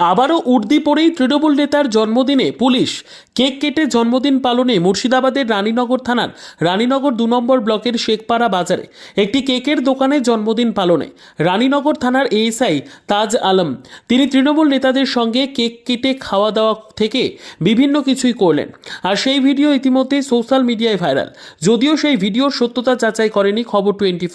আবারও উর্দি পরেই তৃণমূল নেতার জন্মদিনে পুলিশ কেক কেটে জন্মদিন পালনে মুর্শিদাবাদের রানীনগর থানার রানীনগর দু নম্বর ব্লকের শেখপাড়া বাজারে একটি কেকের দোকানে জন্মদিন পালনে রানীনগর থানার এএসআই তাজ আলম। তিনি তৃণমূল নেতাদের সঙ্গে কেক কেটে খাওয়া দাওয়া থেকে বিভিন্ন কিছুই করলেন। আর সেই ভিডিও ইতিমধ্যে সোশ্যাল মিডিয়ায় ভাইরাল। যদিও সেই ভিডিওর সত্যতা যাচাই করেনি খবর টোয়েন্টি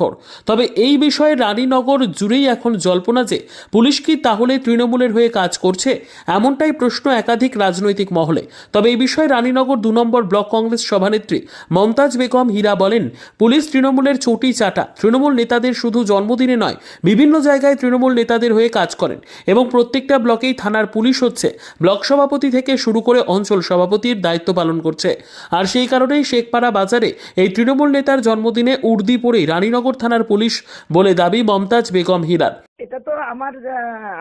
তবে এই বিষয়ে রানীনগর জুড়েই এখন জল্পনা যে পুলিশ কি তাহলে তৃণমূলের হয়ে কাজ করছে এমনটাই প্রশ্ন একাধিক রাজনৈতিক মহলে। তবে এই বিষয়ে রানীনগর দু নম্বর ব্লক কংগ্রেস সভানেত্রী মমতাজ বেগম হীরা বলেন, পুলিশ তৃণমূলের চটি চাটা, তৃণমূল নেতাদের শুধু জন্মদিনে নয়, বিভিন্ন জায়গায় তৃণমূল নেতাদের হয়ে কাজ করেন এবং প্রত্যেকটা ব্লকেই থানার পুলিশ হচ্ছে। ব্লক সভাপতি থেকে শুরু করে অঞ্চল সভাপতির দায়িত্ব পালন করছে। আর সেই কারণেই শেখপাড়া বাজারে এই তৃণমূল নেতার জন্মদিনে উর্দি পরেই রানীনগর থানার পুলিশ বলে দাবি মমতাজ বেগম হীরার। এটা তো আমার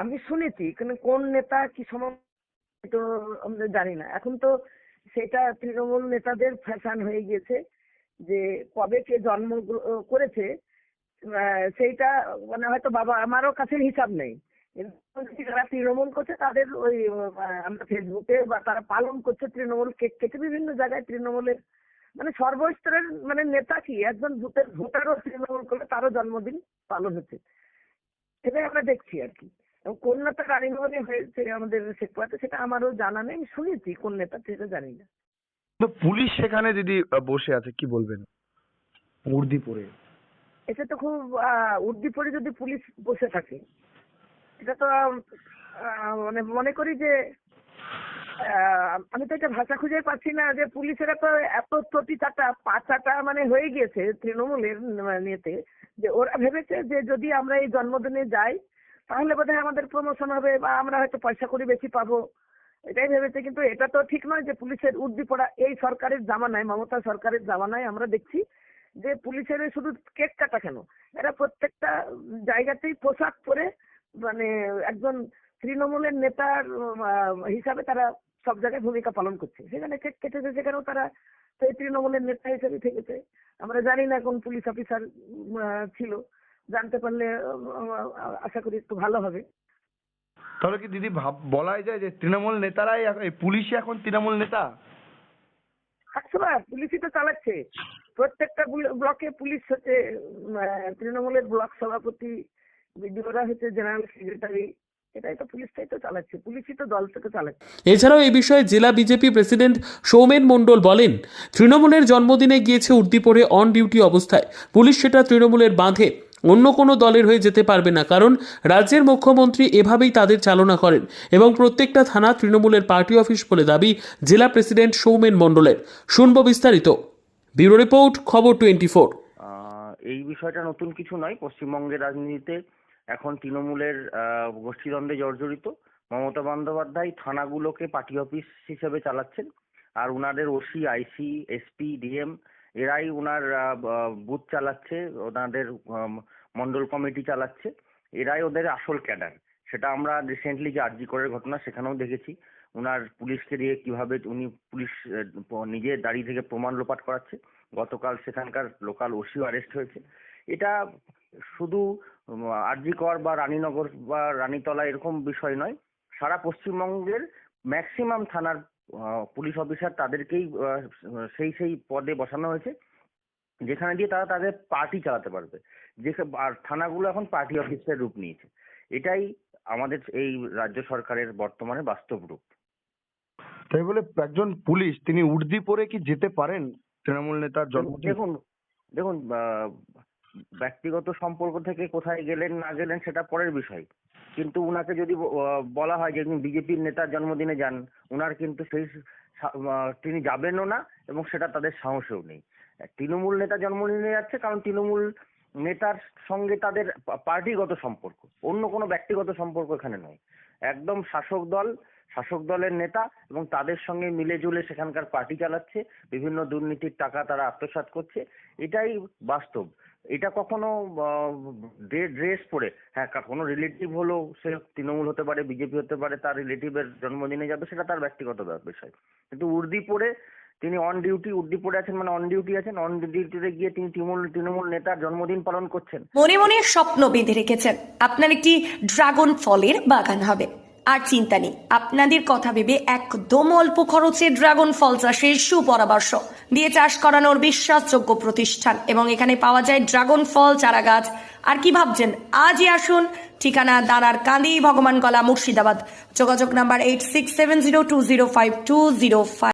আমি শুনেছি, কিন্তু কোন নেতা কি সময় তো আমরা জানি না। এখন তো সেটা তৃণমূল নেতাদের ফ্যাশন হয়ে গিয়েছে যে কবে কে জন্ম করেছে সেইটা মানে হয়তো বাবা আমারও কাছে হিসাব নেই। যারা তৃণমূল করছে তাদের ওই আমরা ফেসবুকে বা তারা পালন করছে তৃণমূল কেক কেটে বিভিন্ন জায়গায় তৃণমূলের মানে সর্বস্তরের মানে নেতা কি? একজন ভোটের ভোটারও তৃণমূল করলে তারও জন্মদিন পালন হচ্ছে। সেটাই আমরা দেখছি আর কি। এবং কোন নেতা কারিগরি হয়েছে আমাদের শেখপাতে সেটা আমারও জানা নেই আমি শুনেছি কোন নেতা সেটা জানি না। তো পুলিশ সেখানে দিদি আহ, বসে আছে কি বলবেন? উর্দিপুরে। এটা তো খুব আহ, উর্দিপুরে যদি পুলিশ বসে থাকে এটা তো আহ, মানে মনে করি যে আমি তো একটা ভাষা খুঁজে পাচ্ছি না যে পুলিশেরা এত তটি চাটা পাচাটা মানে হয়ে গিয়েছে তৃণমূলের নিয়েতে, যে ওরা ভেবেছে যে যদি আমরা এই জন্মদিনে যাই, তাহলে বোধহয় আমাদের প্রমোশন হবে বা আমরা হয়তো পয়সা করি বেশি পাবো। এটাই ভেবেছে, কিন্তু এটা তো ঠিক নয় যে পুলিশের উর্দি পড়া এই সরকারের জামানায়, মমতা সরকারের জামানায় আমরা দেখছি যে পুলিশের শুধু কেক কাটা কেন? এরা প্রত্যেকটা জায়গাতেই পোশাক পরে মানে একজন তৃণমূলের নেতার হিসাবে তারা সব জায়গায় ভূমিকা পালন করছে। সেখানে কেক কেটেছে সেখানেও তারা সেই তৃণমূলের নেতা হিসেবে থেকেছে। আমরা জানি না কোন পুলিশ অফিসার ছিল। জানতে পারলে আশা করি একটু ভালো হবে। তাহলে কি দিদি ভাব বলাই যায় যে তৃণমূল নেতারাই পুলিশই এখন তৃণমূল নেতা? একশো বার পুলিশই তো চালাচ্ছে। প্রত্যেকটা ব্লকে পুলিশ হচ্ছে তৃণমূলের ব্লক সভাপতি বিডিওরা হচ্ছে জেনারেল সেক্রেটারি এটাই তো পুলিশটাই তো চালাচ্ছে পুলিশই তো দল থেকে চালাচ্ছে। এছাড়াও এই বিষয়ে জেলা বিজেপি প্রেসিডেন্ট সৌমেন মণ্ডল বলেন তৃণমূলের জন্মদিনে গিয়েছে উর্দিপরে অন ডিউটি অবস্থায়। পুলিশ সেটা তৃণমূলের বাঁধে অন্য কোনো দলের হয়ে যেতে পারবে না কারণ রাজ্যের মুখ্যমন্ত্রী এভাবেই তাদের চালনা করেন এবং প্রত্যেকটা থানা তৃণমূলের পার্টি অফিস বলে দাবি জেলা প্রেসিডেন্ট সৌমেন মণ্ডলের। শুনব বিস্তারিত। Bureau report Khobor twenty four এই বিষয়টা নতুন কিছু নয় পশ্চিমবঙ্গের রাজনীতিতে এখন তৃণমূলের গোষ্ঠীদ্বন্দ্বে জর্জরিত। মমতা বন্দ্যোপাধ্যায় থানাগুলোকে পার্টি অফিস হিসেবে চালাচ্ছেন আর উনাদের ওসি আইসি এসপি ডিএম এরাই উনার আহ, বুথ চালাচ্ছে ওনাদের আম, মণ্ডল কমিটি চালাচ্ছে। এরাই ওদের আসল ক্যাডার সেটা আমরা রিসেন্টলি যে আরজি করের ঘটনা সেখানেও দেখেছি। উনার পুলিশকে দিয়ে কীভাবে উনি পুলিশ নিজে দাঁড়িয়ে থেকে প্রমাণ লোপাট করাচ্ছে। গতকাল সেখানকার লোকাল ওসিও অ্যারেস্ট হয়েছে। এটা শুধু আরজি কর বা রানীনগর বা রানীতলা এরকম বিষয় নয় সারা পশ্চিমবঙ্গের ম্যাক্সিমাম থানার পুলিশ অফিসার তাদেরকেই সেই সেই পদে বসানো হয়েছে যেখানে দিয়ে তারা তাদের পার্টি চালাতে পারবে। যেখানে আর থানাগুলো এখন পার্টি অফিসের রূপ নিয়েছে। এটাই আমাদের এই রাজ্য সরকারের বর্তমানে বাস্তব রূপ। তাই বলে একজন পুলিশ তিনি উর্দি পরে কি যেতে পারেন? তৃণমূল নেতার জন্মদিন? দেখুন দেখুন আহ, ব্যক্তিগত সম্পর্ক থেকে কোথায় গেলেন, না গেলেন সেটা পরের বিষয়। কিন্তু উনাকে যদি বলা হয় যে বিজেপির নেতার জন্মদিনে যান, উনার কিন্তু সেই তিনি যাবেনও না এবং সেটা তাদের সাহসেও নেই। তৃণমূল নেতা জন্মদিনে যাচ্ছে কারণ তৃণমূল নেতার সঙ্গে তাদের পার্টিগত সম্পর্ক। অন্য কোনো ব্যক্তিগত সম্পর্ক এখানে নয়। একদম শাসক দল শাসক দলের নেতা এবং তাদের সঙ্গে মিলে জুলে সেখানকার পার্টি চালাচ্ছে, বিভিন্ন দুর্নীতির টাকা তারা আত্মসাৎ করছে। এটাই বাস্তব। এটা কখনো ড্রেস পরে হ্যাঁ কোনো রিলেটিভ হলো সে তৃণমূল হতে পারে, বিজেপি হতে পারে, তার রিলেটিভের জন্মদিনে যাবে, সেটা তার ব্যক্তিগত বিষয়। কিন্তু উর্দি পরে তিনি অন ডিউটি উর্দি পরে আছেন মানে অন ডিউটি আছেন অন ডিউটিতে গিয়ে তিনি তৃণমূল তৃণমূল নেতার জন্মদিন পালন করছেন। মনে মনে স্বপ্ন বেঁধে রেখেছেন। আপনার একটি ড্রাগন ফলের বাগান হবে। আর চিন্তা নেই, আপনাদের কথা ভেবে একদম অল্প খরচে ড্রাগন ফল চাষের সুপরামর্শ দিয়ে চাষ করানোর বিশ্বাসযোগ্য প্রতিষ্ঠান। এবং এখানে পাওয়া যায় ড্রাগন ফল চারা গাছ আর কি ভাবছেন? আজই আসুন। ঠিকানা দাঁড়ার কাঁদি ভগবান কলা মুর্শিদাবাদ। যোগাযোগ number eight six seven zero two zero five two zero five